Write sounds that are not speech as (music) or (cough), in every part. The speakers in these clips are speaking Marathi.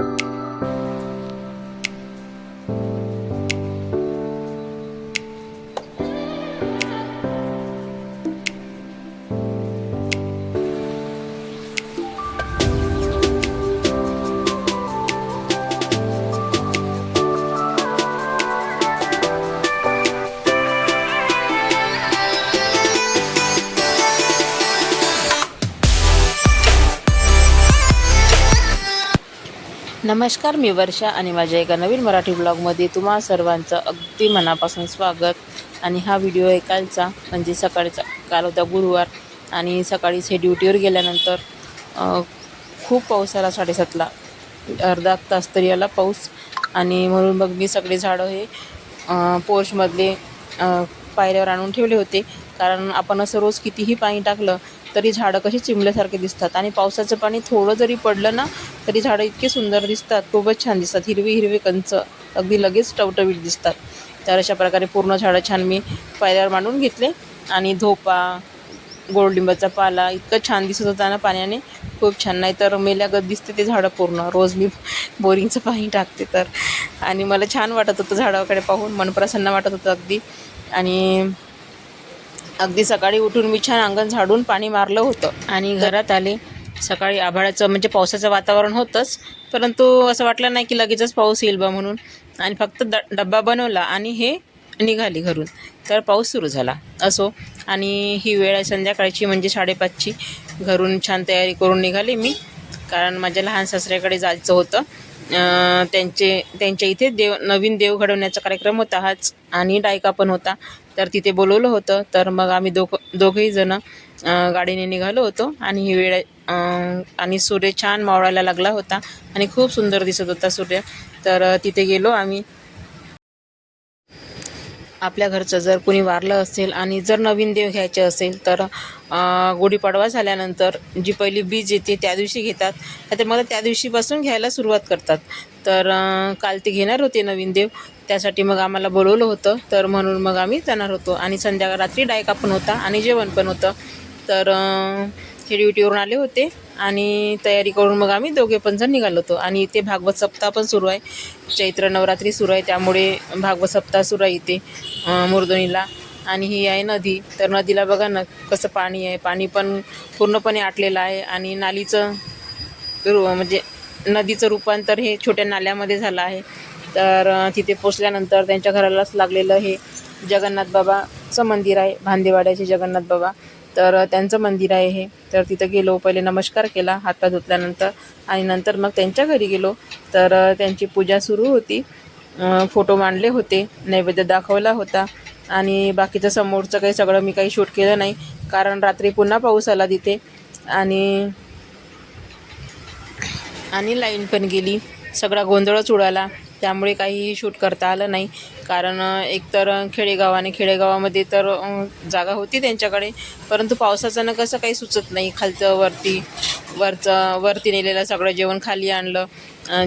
you नमस्कार मी वर्षा आणि माझ्या एका नवीन मराठी ब्लॉगमध्ये तुम्हा सर्वांचं अगदी मनापासून स्वागत. आणि हा व्हिडिओ आहे कालचा म्हणजे सकाळचा काल होता गुरुवार आणि सकाळीच हे ड्युटीवर गेल्यानंतर खूप पाऊस आला साडेसातला. अर्धा तास तरी आला पाऊस. आणि म्हणून मग मी सगळे झाडं हे पोर्शमधले पायऱ्यावर आणून ठेवले होते. कारण आपण असं रोज कितीही पाणी टाकलं तरी झाडं कशी चिमल्यासारखे दिसतात. आणि पावसाचं पाणी थोडं जरी पडलं ना तरी झाडं इतकी सुंदर दिसतात. खूपच छान दिसतात. हिरवी हिरवी कंच. अगदी लगेच टवटवीत दिसतात. तर अशा प्रकारे पूर्ण झाडं छान मी पायऱ्यावर मांडून घेतले. आणि धोपा गोडलिंबाचा पाला इतकं छान दिसत होता ना पाण्याने. खूप छान. नाही तर मेल्यागत दिसते ते झाडं पूर्ण. रोज मी बोरिंगचं पाणी टाकते तर. आणि मला छान वाटत होतं झाडाकडे पाहून. मन प्रसन्न वाटत होतं अगदी. आणि अगदी सकाळी उठून मी छान अंगण झाडून पाणी मारलं होतं. आणि घरात आले. सकाळी आभाळाचं म्हणजे पावसाचं वातावरण होतंच परंतु असं वाटलं नाही की लगेचच पाऊस येईल बा म्हणून. आणि फक्त ड डब्बा बनवला आणि हे निघाली घरून. तर पाऊस सुरू झाला. असो. आणि ही वेळ आहे संध्याकाळची म्हणजे साडेपाचची. घरून छान तयारी करून निघाली मी. कारण माझ्या लहान सासऱ्याकडे जायचं होतं. त्यांचे त्यांच्या इथे देव नवीन देव घडवण्याचा कार्यक्रम होता हाच. आणि डायका पण होता. तर तिथे बोलवलं होतं. तर मग आम्ही दोघं दोघेही जणं गाडीने निघालो होतो. आणि ही वेळ आणि सूर्य छान मावळायला लागला होता. आणि खूप सुंदर दिसत होता सूर्य. तर तिथे गेलो आम्ही. आपल्या घरचं जर कुणी वारलं असेल आणि जर नवीन देव घ्यायचे असेल तर गुढीपाडवा झाल्यानंतर जी पहिली बीज येते त्या दिवशी घेतात. तर मला त्या दिवशीपासून घ्यायला सुरुवात करतात. तर काल ते घेणार होते नवीन देव. त्यासाठी मग आम्हाला बोलवलं होतं. तर म्हणून मग आम्ही जाणार होतो. आणि संध्याकाळ रात्री डायका पण होता आणि जेवण पण होतं. तर हे ड्युटीवरून आले होते. आणि तयारी करून मग आम्ही दोघे पण जण निघालो होतो. आणि इथे भागवत सप्ताह पण सुरू आहे. चैत्र नवरात्री सुरू आहे. त्यामुळे भागवत सप्ताह सुरू आहे इथे अं, मुर्दुनीला. आणि ही आहे नदी. तर नदीला बघा ना कसं पाणी आहे. पाणी पण पूर्णपणे आटलेलं आहे. आणि नालीचं रु म्हणजे नदीचं रूपांतर हे छोट्या नाल्यामध्ये झालं आहे. तर तिथे पोचल्यानंतर त्यांच्या घरालाच लागलेलं हे जगन्नाथ बाबाचं मंदिर आहे. भांदेवाड्याचे जगन्नाथ बाबा. तर त्यांचं मंदिर आहे हे. तर तिथं गेलो पहिले नमस्कार केला हातपाय धुतल्यानंतर. आणि नंतर मग त्यांच्या घरी गेलो. तर त्यांची पूजा सुरू होती. फोटो मांडले होते नैवेद्य दाखवला होता. आणि बाकीचं समोरचं काही सगळं मी काही शूट केलं नाही. कारण रात्री पुन्हा पाऊस आला तिथे. आणि आणि लाईन पण गेली. सगळा गोंधळच उडाला. त्यामुळे काहीही शूट करता आलं नाही. कारण एकतर खेडेगाव आणि खेडेगावामध्ये तर जागा होती त्यांच्याकडे. परंतु पावसाचं कसं काही सुचत नाही. खालचं वरती वरचं वरती नेलेलं सगळं जेवण खाली आणलं.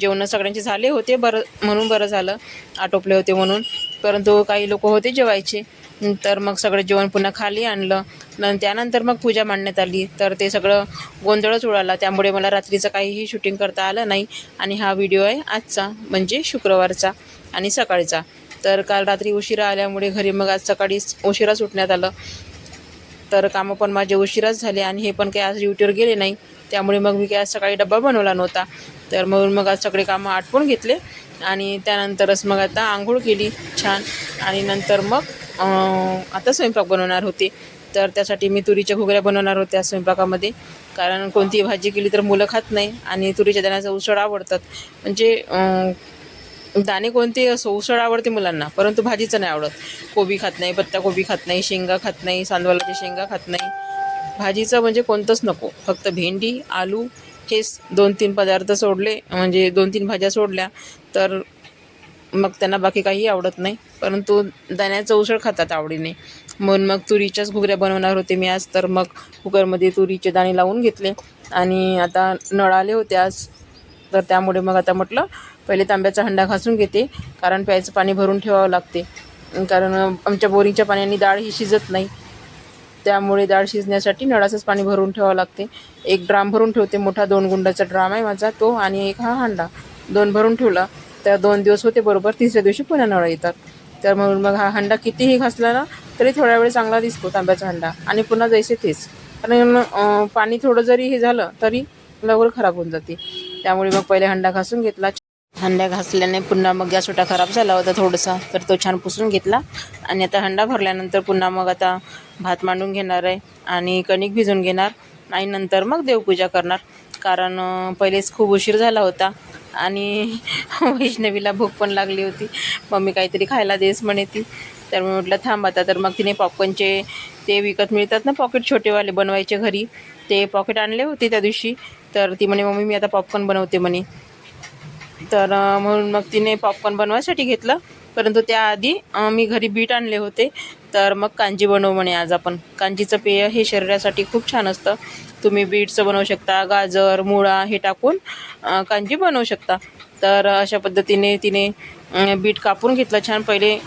जेवणं सगळ्यांचे झाले होते बरं म्हणून बरं झालं. आटोपले होते म्हणून. परंतु काही लोक होते जेवायचे. तर मग सगळं जेवण पुन्हा खाली आणलं. न त्यानंतर मग पूजा मांडण्यात आली. तर ते सगळं गोंधळच उडाला. त्यामुळे मला रात्रीचं काहीही शूटिंग करता आलं नाही. आणि हा व्हिडिओ आहे आजचा म्हणजे शुक्रवारचा आणि सकाळचा. तर काल रात्री उशिरा आल्यामुळे घरी मग आज सकाळी उशिरा सुटण्यात आलं. तर कामं पण माझे उशिराच झाले आणि हे पण काही आज ड्युटीवर गेले नाही. त्यामुळे मग मी काही आज सकाळी डब्बा बनवला नव्हता. तर म्हणून मग आज सगळे कामं आटपून घेतले. आणि त्यानंतरच मग आता आंघोळ केली छान. आणि नंतर मग आता स्वयंपाक बनवणार होते. तर त्यासाठी मी तुरीच्या घुगऱ्या बनवणार होत्या स्वयंपाकामध्ये. कारण कोणतीही भाजी केली तर मुलं खात नाही आणि तुरीच्या दाण्याचा उसळ आवडतात. म्हणजे दाणे कोणते असो उसळ आवडते मुलांना परंतु भाजीचं नाही आवडत. कोबी खात नाही पत्ताकोबी खात नाही शेंगा खात नाही सांदवालाच्या शेंगा खात नाही. भाजीचं म्हणजे कोणतंच नको. फक्त भेंडी आलू हेच दोन तीन पदार्थ सोडले. म्हणजे दोन तीन भाज्या सोडल्या. तर मग त्यांना बाकी काही आवडत नाही. परंतु दाण्याचं उसळ खातात आवडीने. म्हणून मग तुरीच्याच घुगऱ्या बनवणार होते मी आज तर मग कुकरमध्ये तुरीचे दाणे लावून घेतले. आणि आता नळ आले होते आज तर त्यामुळे मग आता म्हटलं पहिले तांब्याचा हंडा घासून घेते कारण प्यायचं पाणी भरून ठेवावं लागते. कारण आमच्या बोरिंगच्या पाण्याने डाळ ही शिजत नाही. त्यामुळे डाळ शिजण्यासाठी नळाचंच पाणी भरून ठेवावं लागते. एक ड्राम भरून ठेवते मोठा दोन गुंडाचा ड्राम आहे माझा तो आणि एक हा हांडा. दोन भरून ठेवला तर दोन दिवस होते बरोबर तिसऱ्या दिवशी पुन्हा नळ येतात. तर म्हणून मग हा हंडा कितीही घासला ना तरी थोड्या वेळ चांगला दिसतो तांब्याचा हंडा. आणि पुन्हा जैसे तेच. कारण पाणी थोडं जरी हे झालं तरी लवकर खराब होऊन जाते. त्यामुळे मग पहिले हंडा घासून घेतला. हंड्या घासल्याने पुन्हा मग गॅस ओटा खराब झाला होता थोडासा तर तो छान पुसून घेतला. आणि आता हंडा भरल्यानंतर पुन्हा मग आता भात मांडून घेणार आहे आणि कणिक भिजून घेणार. आणि नंतर मग देवपूजा करणार. कारण पहिलेच खूप उशीर झाला होता. आणि (laughs) वैष्णवीला भूक पण लागली होती. मम्मी काहीतरी खायला देस म्हणे ती. तर मी म्हटलं थांब आता. तर मग तिने पॉपकॉर्नचे ते विकत मिळतात ना पॉकेट छोटेवाले बनवायचे घरी. ते पॉकेट आणले होते त्या दिवशी. तर ती म्हणे मम्मी मी आता पॉपकॉर्न बनवते म्हणे. तर म्हणून मग तिने पॉपकॉर्न बनवायसाठी घेतलं. परंतु त्याआधी मी घरी बीट आणले होते. तर मग कांजी बनवू म्हणे आज आपण. कांजीचं पेय हे शरीरासाठी खूप छान असतं. तुम्ही बीटचं बनवू शकता गाजर मुळा हे टाकून कांजी बनवू शकता. तर अशा पद्धतीने तिने बीट कापून घेतलं छान. पहिले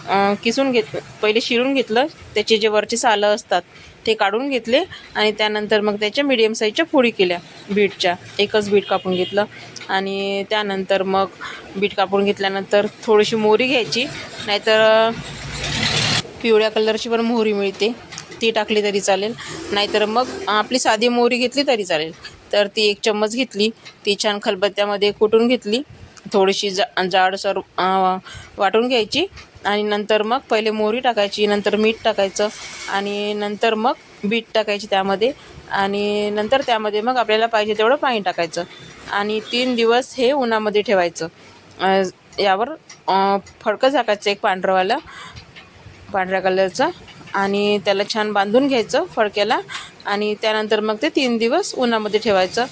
किसून घेत पहिले शिरून घेतलं. त्याचे जे वरचे सालं असतात ते काढून घेतले आणि त्यानंतर मग त्याच्या मिडियम साईजच्या फोडी केल्या बीटच्या. एकच बीट कापून घेतलं आणि त्यानंतर मग बीट कापून घेतल्यानंतर थोडीशी मोहरी घ्यायची. नाहीतर पिवळ्या कलरची पण मोहरी मिळते. ती टाकली तरी चालेल. नाहीतर मग आपली साधी मोहरी घेतली तरी चालेल. तर ती एक चम्मच घेतली. ती छान खलबत्त्यामध्ये कुटून घेतली. थोडीशी जा जाडसर वाटून घ्यायची. आणि नंतर मग पहिले मोहरी टाकायची नंतर मीठ टाकायचं. आणि नंतर मग बीट टाकायची त्यामध्ये. आणि नंतर त्यामध्ये मग आपल्याला पाहिजे तेवढं पाणी टाकायचं. आणि तीन दिवस हे उन्हामध्ये ठेवायचं. यावर फडकं झाकायचं एक पांढरंवालं. पांढऱ्या कलरचा. आणि त्याला छान बांधून घ्यायचं फडक्याला. आणि त्यानंतर मग ते तीन दिवस उन्हामध्ये ठेवायचं.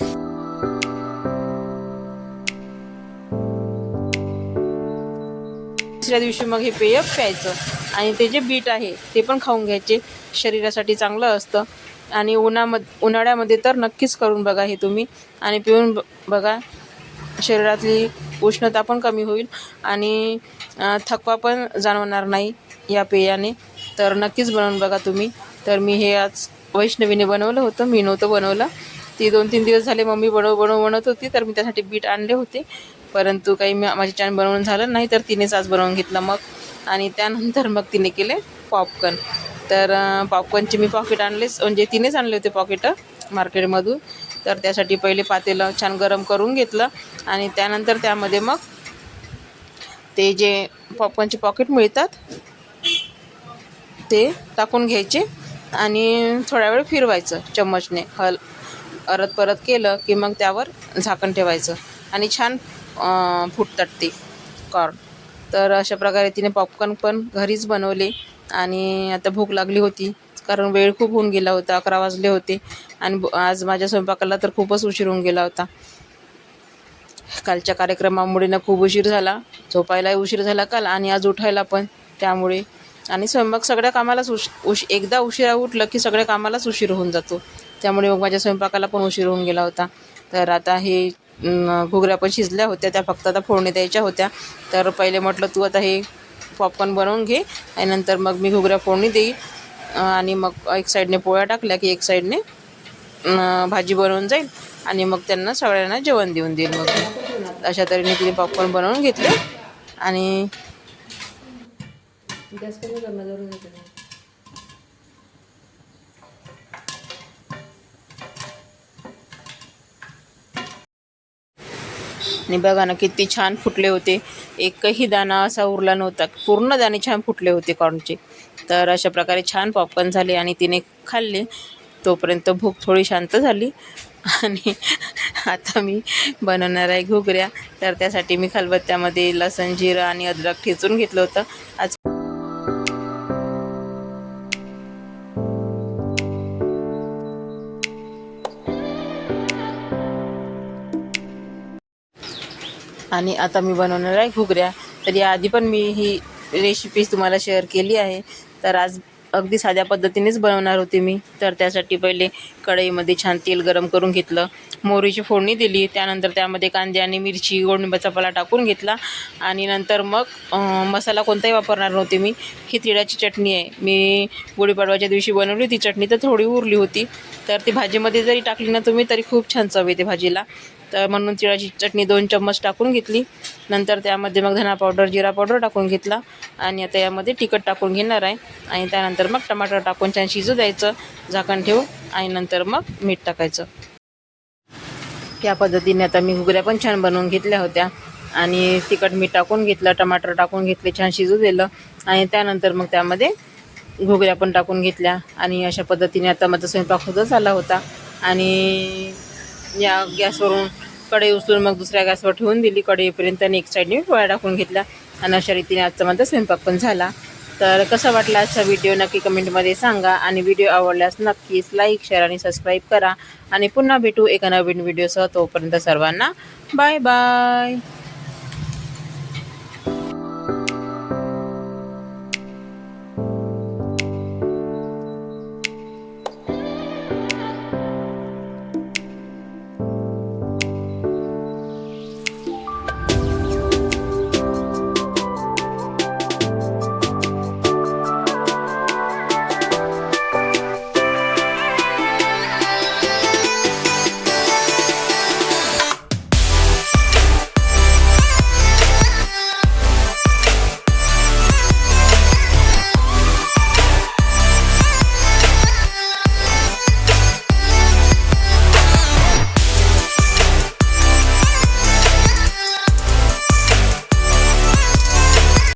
दुसऱ्या दिवशी मग हे पेय प्यायचं. आणि ते जे बीट आहे ते पण खाऊन घ्यायचे. शरीरासाठी चांगलं असतं. आणि उन्हामध्ये उन्हाळ्यामध्ये तर नक्कीच करून बघा हे तुम्ही. आणि पिऊन ब- बघा. शरीरातली उष्णता पण कमी होईल. आणि थकवा पण जाणवणार नाही. या पेयाने. तर नक्कीच बनवून बघा तुम्ही. तर मी हे आज वैष्णवीने बनवलं होतं. मी नव्हतं बनवलं. ती दोन तीन दिवस झाले मम्मी बनव बनव बनवत होती. तर मी त्यासाठी बीट आणले होते. परंतु काही मी माझी छान बनवून झालं नाही तर तिनेच आज बनवून घेतलं मग. आणि त्यानंतर मग तिने केले पॉपकॉर्न तर पॉपकॉर्नचे मी पॉकेट आणलेच म्हणजे तिनेच आणले होते पॉकेटं मार्केटमधून तर त्यासाठी पहिले पातेलं छान गरम करून घेतलं. आणि त्यानंतर त्यामध्ये मग ते जे पॉपकॉर्नचे पॉकेट मिळतात ते टाकून घ्यायचे आणि थोड्या वेळ फिरवायचं चम्मचने. हल परत परत केलं की मग त्यावर झाकण ठेवायचं. आणि छान फुटतात ते कॉर्न तर अशा प्रकारे तिने पॉपकॉर्न पण घरीच बनवले आणि आता भूक लागली होती कारण वेळ खूप होऊन गेला होता अकरा वाजले होते आणि ब- आज माझ्या स्वयंपाकाला तर खूपच उशीर होऊन गेला होता. कालच्या कार्यक्रमामुळे ना खूप उशीर झाला झोपायलाही उशीर झाला काल आणि आज उठायला पण त्यामुळे आणि स्वयंपाक सगळ्या कामालाच उश उश एकदा उशिरा उठलं की सगळ्या कामालाच उशीर होऊन जातो. त्यामुळे मग माझ्या स्वयंपाकाला पण उशीर होऊन गेला होता. तर आता हे घुगऱ्या पण शिजल्या होत्या त्या फक्त आता फोडणी द्यायच्या होत्या. तर पहिले म्हटलं तू आता हे पॉपकॉर्न बनवून घे आणि नंतर मग मी घुगऱ्या फोडणी देईल. आणि मग एक साईडने पोळ्या टाकल्या की एक साईडने भाजी बनवून जाईल. आणि मग त्यांना सगळ्यांना जेवण देऊन देईल मग. अशा तऱ्हेने तिने पॉपकॉर्न बनवून घेतले. आणि आणि बघा ना किती छान फुटले होते. एकही दाणा असा उरला नव्हता. पूर्ण दाणे छान फुटले होते कॉर्नचे तर अशा प्रकारे छान पॉपकॉर्न झाले आणि तिने खाल्ले. तोपर्यंत भूक थोडी शांत झाली. आणि आता मी बनवणार आहे घुगऱ्या. तर त्यासाठी मी खलबत्त्यामध्ये लसण जिरं आणि अद्रक ठेचून घेतलं होतं. आज आणि आता मी बनवणार आहे घुगऱ्या. तर याआधी पण मी ही रेसिपीज तुम्हाला शेअर केली आहे. तर आज अगदी साध्या पद्धतीनेच बनवणार होते मी. तर त्यासाठी पहिले कढईमध्ये छान तेल गरम करून घेतलं. मोहरीची फोडणी दिली. त्यानंतर त्यामध्ये कांदे आणि मिरची गोडनिंबाचा पाला टाकून घेतला. आणि नंतर मग मसाला कोणताही वापरणार नव्हते मी. ही तिळाची चटणी आहे. मी गुढीपाडवाच्या दिवशी बनवली ती चटणी तर थोडी उरली होती. तर ती भाजीमध्ये जरी टाकली ना तुम्ही तरी खूप छान चव येते भाजीला. तर म्हणून तिळाची चटणी दोन चम्मच टाकून घेतली. नंतर त्यामध्ये मग धना पावडर जिरा पावडर टाकून घेतला. आणि आता यामध्ये तिखट टाकून घेणार आहे. आणि त्यानंतर मग टमाटर टाकून छान शिजू द्यायचं. झाकण ठेवून आणि नंतर मग मीठ टाकायचं. या पद्धतीने आता मी घुगऱ्या पण छान बनवून घेतल्या होत्या. आणि तिखट मीठ टाकून घेतलं टमाटर टाकून घेतले छान शिजू दिलं. आणि त्यानंतर मग त्यामध्ये घुगऱ्या पण टाकून घेतल्या. आणि अशा पद्धतीने आता माझा स्वयंपाक सुद्धा झाला होता. आणि या गॅसवरून कढई उचलून मग दुसऱ्या गॅसवर ठेवून दिली. कढईपर्यंत आणि एक साईडने मी पोळ्या टाकून घेतल्या आणि अशा रीतीने आजचा माझा स्वयंपाक पण झाला. तर कसा वाटला आजचा व्हिडिओ नक्की कमेंटमध्ये सांगा. आणि व्हिडिओ आवडल्यास नक्कीच लाईक शेअर आणि सबस्क्राईब करा. आणि पुन्हा भेटू एका नवीन व्हिडिओसह तोपर्यंत सर्वांना बाय बाय